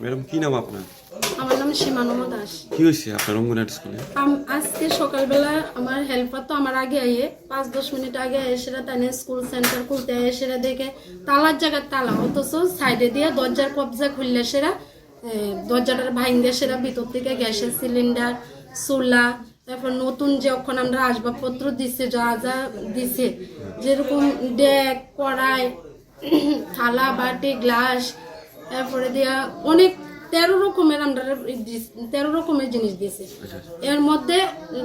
Madam কি নাম আপনার? আমার নাম সীমানম দাস। কি হয়েছে আপনার অঙ্গনারী স্কুলে? আম- আজকে সকালবেলা আমার হেল্পার তো আমার আগে আইয়ে পাঁচ দশ মিনিট আগে এসেরা তাই স্কুল সেন্টার খুলতে এসেরা দেখে তালার জায়গায় তালা অথচ সাইডে দিয়ে দরজার কবজা খুললে সেরা দরজাটার ভাঙলে সেরা ভিতর থেকে গ্যাসের সিলিন্ডার চুলা তারপর নতুন যে যখন আমরা আসবাবপত্র দিছে যা যা দিছে যেরকম ডেক কড়াই থালা বাটি গ্লাস তারপরে দিয়া অনেক তেরো রকমের আমরা তেরো রকমের জিনিস দিয়েছে। এর মধ্যে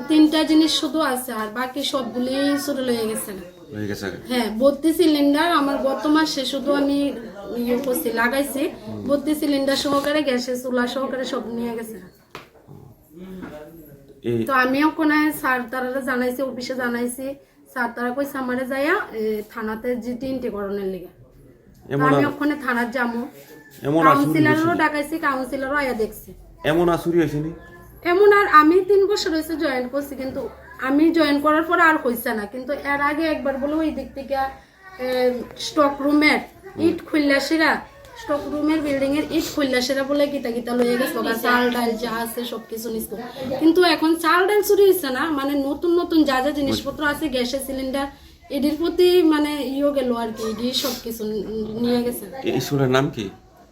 তিনটা জিনিস শুধু আছে আর বাকি সবগুলি শুরু হয়ে গেছে না। হয়ে বত্রিশ সিলিন্ডার আমার গত মাসে শুধু আমি ইয়ে করছি লাগাইছি। বত্রিশ সিলিন্ডার সহকারে গ্যাসের চুলা সহকারে সব নিয়ে গেছে। তো আমিও কোনো স্যার তারা জানাইছি অফিসে জানাইছি। স্যার তারা কইছে আমারে যাইয়া থানাতে জিটি ইন্টিকরণের লিগে। তো এমন আমি ওখানে থানার যাব। এমন কাউন্সিলরও ডাকাইছি কাউন্সিলরও আয়া দেখছে। এমন আসুরি হয়েছে নি এমন আর আমি তিন বছর হয়েছে জয়েন করছি কিন্তু আমি জয়েন করার পর আর হয়েছে না। কিন্তু এর আগে একবার বলে ওই দিক থেকে স্টক রুমের ইট খুললাসিরা স্টক রুমের বিল্ডিং এর ইট খুললাসিরা বলে গীতা গীতা লয়ে গেছে। চাল ডাল যা আছে সবকিছু নিস কিন্তু এখন চাল ডাল চুরি হচ্ছে না মানে নতুন নতুন যা যা জিনিসপত্র আছে গ্যাসের সিলিন্ডার এটির প্রতি মানে ইয়ে গেল আর কি এটি সবকিছু নিয়ে গেছে। এই স্কুলের নাম কি?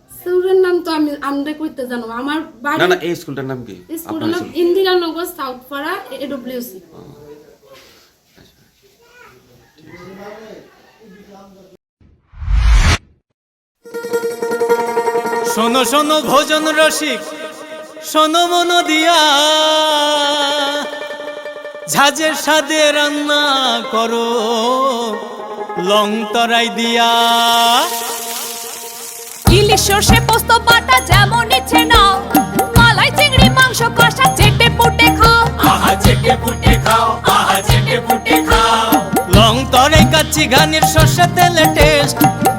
স্কুলের নাম তো আমি আমরা করতে জানো আমার বাড়ি না না এই স্কুলটার নাম কি? স্কুলের নাম ইন্দিরানগর সাউথ পাড়া এডব্লিউসি শোনো শোনো ভোজন রসিক শোনো মন দিয়া। ঝাঁঝের সাদে রান্না করো লং তরাই দিয়া। ইলিশ সর্ষে পোস্ত বাটা যেমন ইচ্ছে নাও। মালাই চিংড়ি মাংস কষা চেটে পুটে খাও। আহা চেটে ফুটে খাও আহা চেটে ফুটে খাও। লং তরাই কাচ্চি ঘানির সর্ষে তেলে টেস্ট